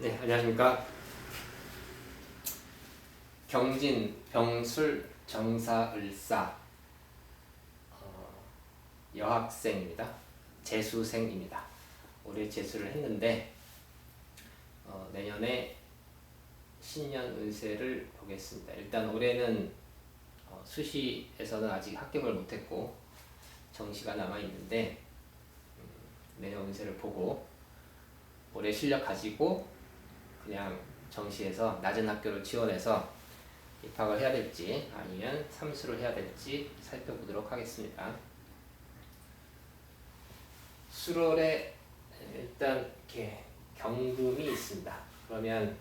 네, 안녕하십니까. 경진, 병술, 정사, 을사 어, 여학생입니다. 재수생입니다. 올해 재수를 했는데 어, 내년에 신년 운세를 보겠습니다. 일단 올해는 어, 수시에서는 아직 합격을 못했고 정시가 남아 있는데 음, 내년 운세를 보고 올해 실력 가지고 그냥 정시에서 낮은 학교로 지원해서 입학을 해야 될지 아니면 삼수를 해야 될지 살펴보도록 하겠습니다. 수월에 일단 이렇게 경금이 있습니다. 그러면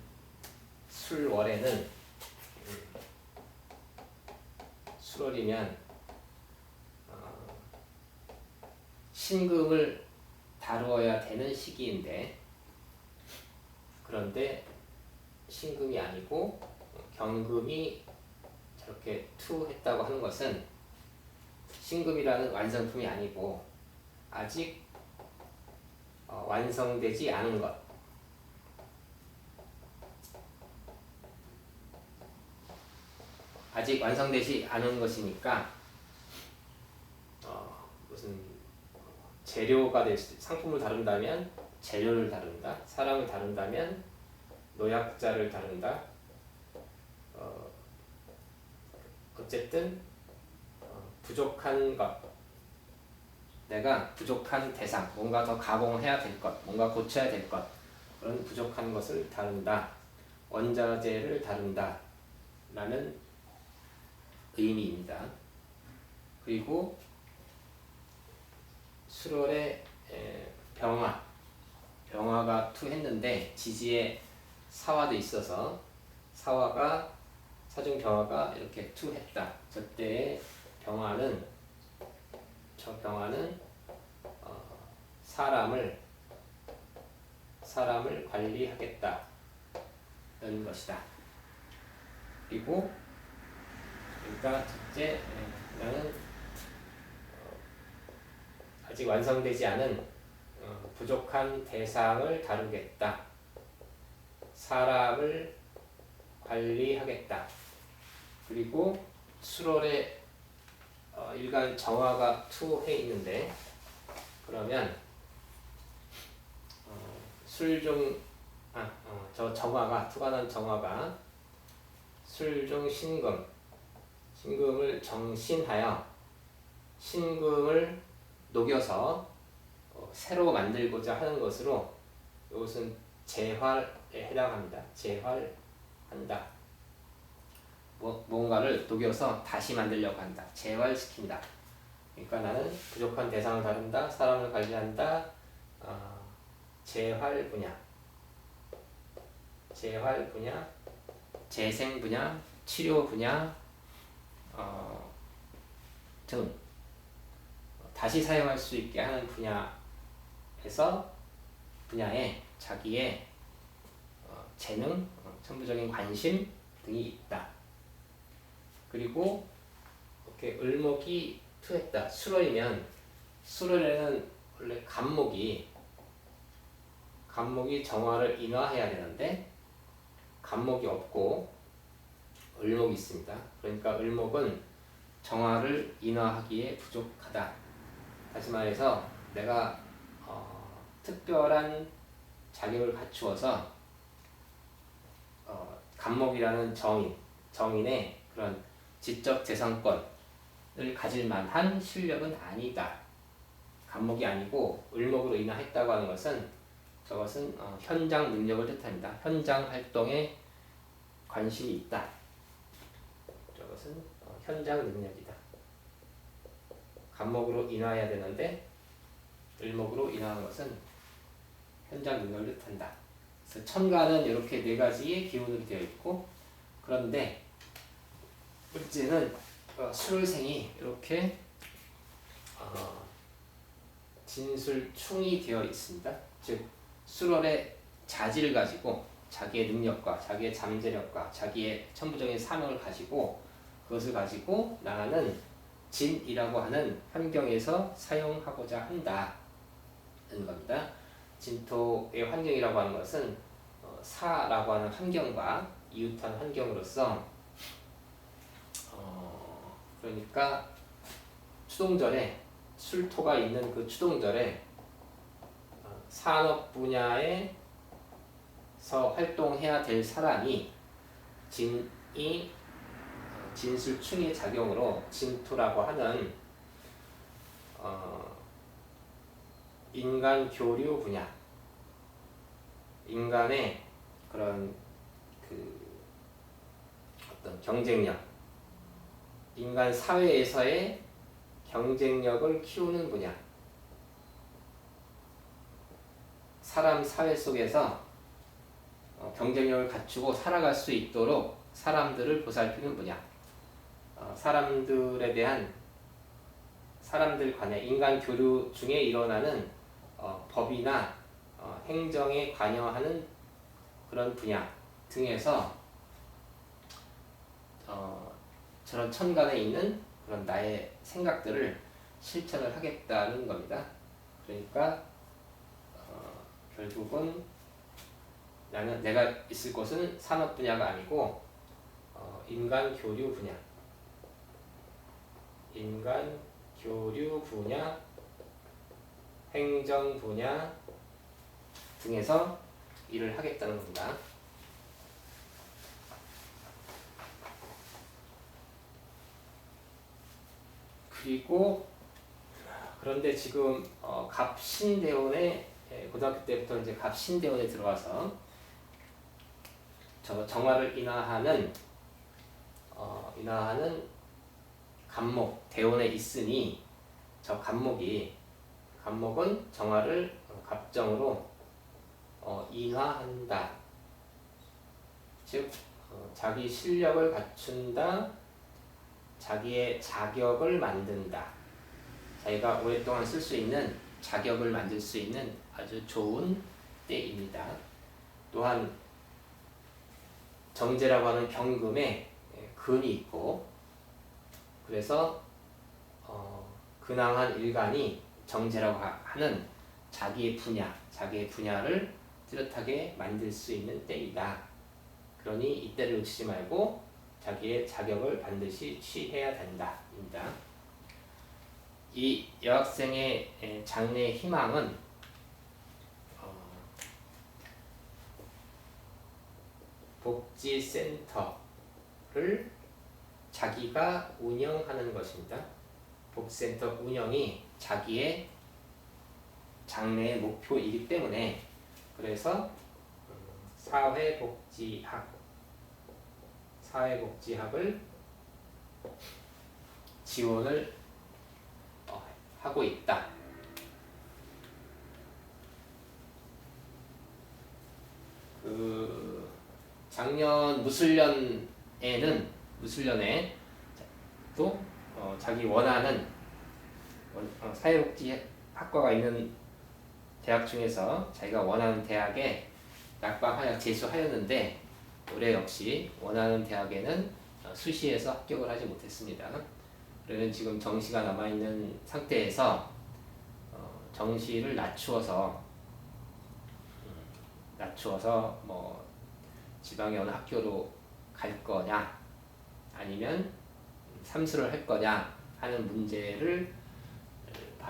술월에는 음, 수월이면 어, 신금을 다루어야 되는 시기인데 그런데 신금이 아니고 경금이 저렇게 투 했다고 하는 것은 신금이라는 완성품이 아니고 아직 어, 완성되지 않은 것. 아직 완성되지 않은 것이니까 어, 무슨 재료가 될 수, 상품을 다룬다면 재료를 다룬다, 사람을 다룬다면 노약자를 다룬다. 어, 어쨌든 어, 부족한 것, 내가 부족한 대상, 뭔가 더 가공해야 될 것, 뭔가 고쳐야 될 것, 그런 부족한 것을 다룬다. 원자재를 다룬다. 라는 의미입니다. 그리고 수월의 병화, 병화가 투 했는데 지지에 사화도 있어서 사화가 사중 병화가 이렇게 투 했다. 저때의 병화는 저 병화는 어, 사람을 사람을 관리하겠다는 것이다. 그리고 그러니까 첫째 나는 어, 아직 완성되지 않은 어, 부족한 대상을 다루겠다. 사람을 관리하겠다. 그리고 수월에 어, 일간 정화가 투해 있는데 그러면 어, 술중 아, 어, 저 정화가 난 정화가 술중 신금 신금을 정신하여 신금을 녹여서 어, 새로 만들고자 하는 것으로 이것은 재활에 해당합니다. 재활한다. 뭐, 뭔가를 녹여서 다시 만들려고 한다. 재활시킨다. 그러니까 나는 부족한 대상을 다룬다. 사람을 관리한다. 어, 재활 분야. 재활 분야. 재생 분야. 치료 분야. 어, 등 다시 사용할 수 있게 하는 분야 에서 분야에 자기의 어, 재능, 어, 천부적인 관심 등이 있다. 그리고 이렇게 을목이 투했다. 수월이면 수월에는 원래 간목이 간목이 정화를 인화해야 되는데 간목이 없고 을목이 있습니다. 그러니까 을목은 정화를 인화하기에 부족하다. 다시 말해서 내가 어, 특별한 자격을 갖추어서 어, 간목이라는 정인, 정인의 그런 지적 재산권을 가질 만한 실력은 아니다. 간목이 아니고 을목으로 인화했다고 하는 것은 저것은 어, 현장 능력을 뜻합니다. 현장 활동에 관심이 있다. 저것은 어, 현장 능력이다. 간목으로 인화해야 되는데 을목으로 인화하는 것은 현장 능력을 뜻한다. 그래서 천간은 이렇게 네 가지의 기운으로 되어 있고 그런데 문제는 어, 수월생이 이렇게 어, 진술충이 되어 있습니다. 즉 수월의 자질을 가지고 자기의 능력과 자기의 잠재력과 자기의 천부적인 사명을 가지고 그것을 가지고 나가는 진이라고 하는 환경에서 사용하고자 한다는 겁니다. 진토의 환경이라고 하는 것은 어, 사라고 하는 환경과 이웃한 환경으로서 어, 그러니까 추동절에 술토가 있는 그 추동절에 어, 산업 분야에서 활동해야 될 사람이 진이 어, 진술충의 작용으로 진토라고 하는 어, 인간 교류 분야. 인간의 그런 그 어떤 경쟁력. 인간 사회에서의 경쟁력을 키우는 분야. 사람 사회 속에서 어, 경쟁력을 갖추고 살아갈 수 있도록 사람들을 보살피는 분야. 어, 사람들에 대한 사람들 간의 인간 교류 중에 일어나는 어, 법이나 어, 행정에 관여하는 그런 분야 등에서 어, 저런 천간에 있는 그런 나의 생각들을 실천을 하겠다는 겁니다. 그러니까 어, 결국은 나는 내가 있을 곳은 산업 분야가 아니고 어, 인간 교류 분야, 인간 교류 분야, 행정 분야 등에서 일을 하겠다는 겁니다. 그리고 그런데 지금 어, 갑신대원에 예, 고등학교 때부터 이제 갑신대원에 들어와서 저 정화를 인하하는 어, 인하하는 간목 대원에 있으니 저 간목이 간목은 정화를 갑정으로 어, 인하한다. 즉 어, 자기 실력을 갖춘다. 자기의 자격을 만든다. 자기가 오랫동안 쓸 수 있는 자격을 만들 수 있는 아주 좋은 때입니다. 또한 정제라고 하는 경금에 근이 있고 그래서 어, 근황한 일간이 정제라고 하는 자기의 분야, 자기의 분야를 뚜렷하게 만들 수 있는 때이다. 그러니 이때를 놓치지 말고 자기의 자격을 반드시 취해야 된다 입니다. 이 여학생의 장래 희망은 어, 복지센터를 자기가 운영하는 것입니다. 복지센터 운영이 자기의 장래의 목표이기 때문에 그래서 음, 사회복지학 사회복지학을 지원을 어, 하고 있다. 그 작년 무술년에는 무술년에 또 어, 자기 원하는 어, 사회복지 학과가 있는 대학 중에서 자기가 원하는 대학에 낙방하여 재수하였는데 올해 역시 원하는 대학에는 어, 수시에서 합격을 하지 못했습니다. 그러면 지금 정시가 남아있는 상태에서 어, 정시를 낮추어서 음, 낮추어서 뭐 지방의 어느 학교로 갈 거냐 아니면 삼수를 할 거냐 하는 문제를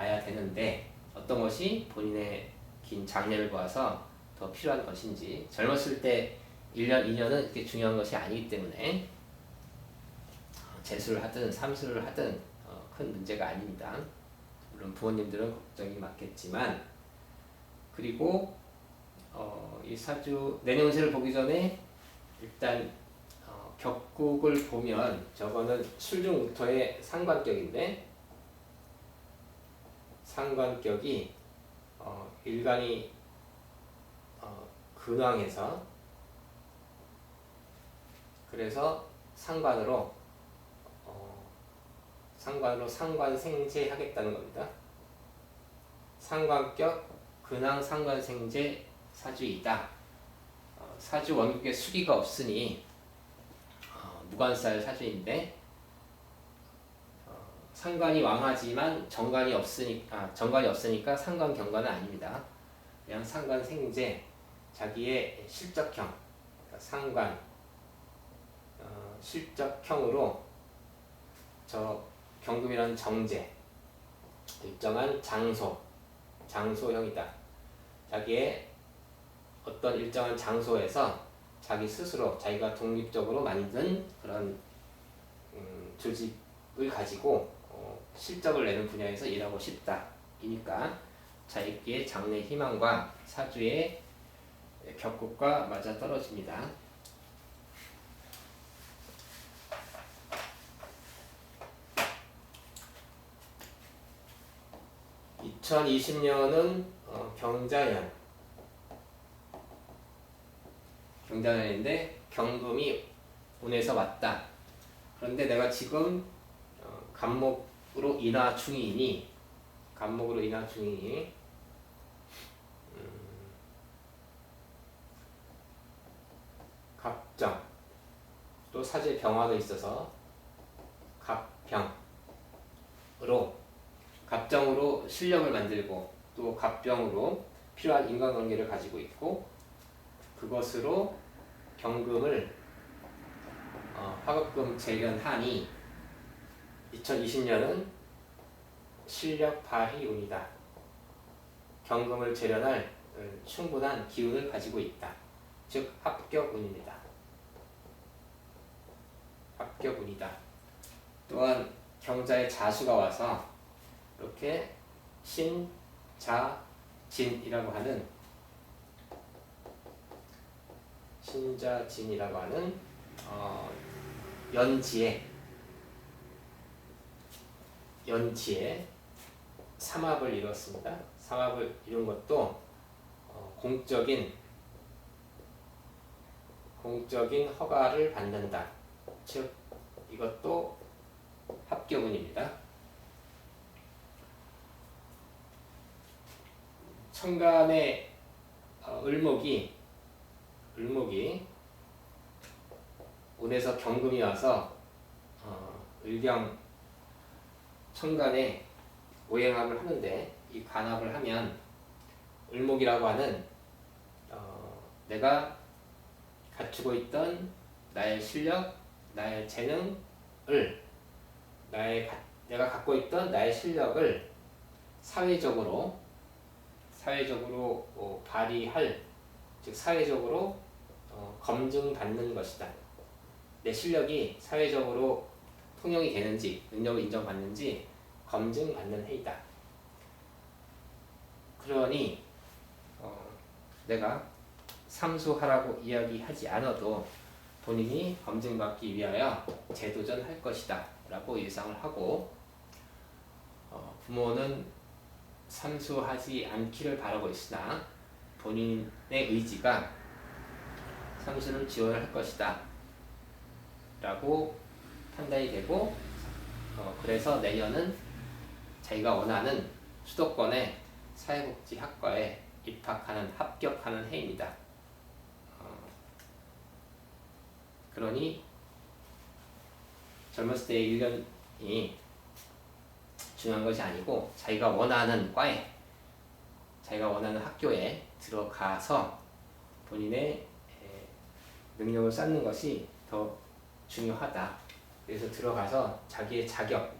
봐야 되는데 어떤 것이 본인의 긴 장래를 봐서 더 필요한 것인지 젊었을 때 1년, 2년은 그렇게 중요한 것이 아니기 때문에 재수를 하든 삼수를 하든 어, 큰 문제가 아닙니다. 물론 부모님들은 걱정이 많겠지만 그리고 어, 이 사주 내년운세를 보기 전에 일단 어, 격국을 보면 저거는 술중우토의 상관격인데 상관격이 어, 일간이 어, 근황에서 그래서 상관으로 어, 상관으로 상관생제 하겠다는 겁니다. 상관격 근황 상관생제 사주이다. 어, 사주 원국에 수기가 없으니 어, 무관살 사주인데 어, 상관이 왕하지만 정관이 없으니까 아, 정관이 없으니까 상관 경관은 아닙니다. 그냥 상관 생제 자기의 실적형, 그러니까 상관, 어, 실적형으로 저 경금이라는 정제, 일정한 장소, 장소형이다. 자기의 어떤 일정한 장소에서 자기 스스로 자기가 독립적으로 만든 그런 음, 조직을 가지고 어, 실적을 내는 분야에서 일하고 싶다. 이니까 자기의 장래 희망과 사주의 격국과 맞아 떨어집니다. (2020년은) 어, 경자년 경자년인데 경금이 운에서 왔다 그런데 내가 지금 어, 간목 으로 인하 중이니 간목으로 인하 중이니. 음, 갑정 또 사제 병화도 있어서 갑병으로 갑정으로 실력을 만들고 또 갑병으로 필요한 인간관계를 가지고 있고 그것으로 경금을 어, 화급금 재련하니 2020년은 실력 발휘 운이다. 경금을 재련할 어, 충분한 기운을 가지고 있다. 즉 합격 운입니다. 합격 운이다. 또한 경자의 자수가 와서 이렇게 신, 자, 진이라고 하는 신자진이라고 하는 어, 연지에 연지에 삼합을 이뤘습니다. 삼합을 이룬 것도 어, 공적인 공적인 허가를 받는다. 즉 이것도 합격운입니다. 천간의 어, 을목이 을목이 운에서 경금이 와서 어, 을경 천간에 오행합을 하는데 이 간합을 하면 을목이라고 하는 어, 내가 갖추고 있던 나의 실력, 나의 재능을 나의 가, 내가 갖고 있던 나의 실력을 사회적으로 사회적으로 어, 발휘할 즉 사회적으로 어, 검증받는 것이다. 내 실력이 사회적으로 통용이 되는지 능력을 인정받는지 검증받는 회의다. 그러니 어, 내가 삼수하라고 이야기하지 않아도 본인이 검증받기 위하여 재도전할 것이다 라고 예상을 하고 어, 부모는 삼수하지 않기를 바라고 있으나 본인의 의지가 삼수를 지원할 것이다 라고 판단이 되고 어, 그래서 내년은 자기가 원하는 수도권의 사회복지학과에 입학하는 합격하는 해입니다. 어, 그러니 젊었을 때의 1년이 중요한 것이 아니고 자기가 원하는 과에 자기가 원하는 학교에 들어가서 본인의 능력을 쌓는 것이 더 중요하다. 그래서 들어가서 자기의 자격,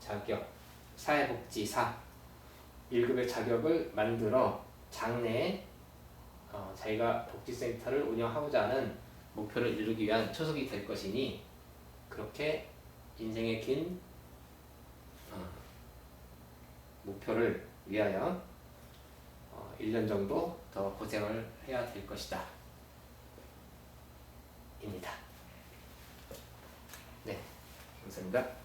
자격, 사회복지사 1급의 자격을 만들어 장래에 어, 자기가 복지센터를 운영하고자 하는 목표를 이루기 위한 초석이 될 것이니 그렇게 인생의 긴 어, 목표를 위하여 1년 정도 더 고생을 해야 될 것이다. 입니다. 네, 감사합니다.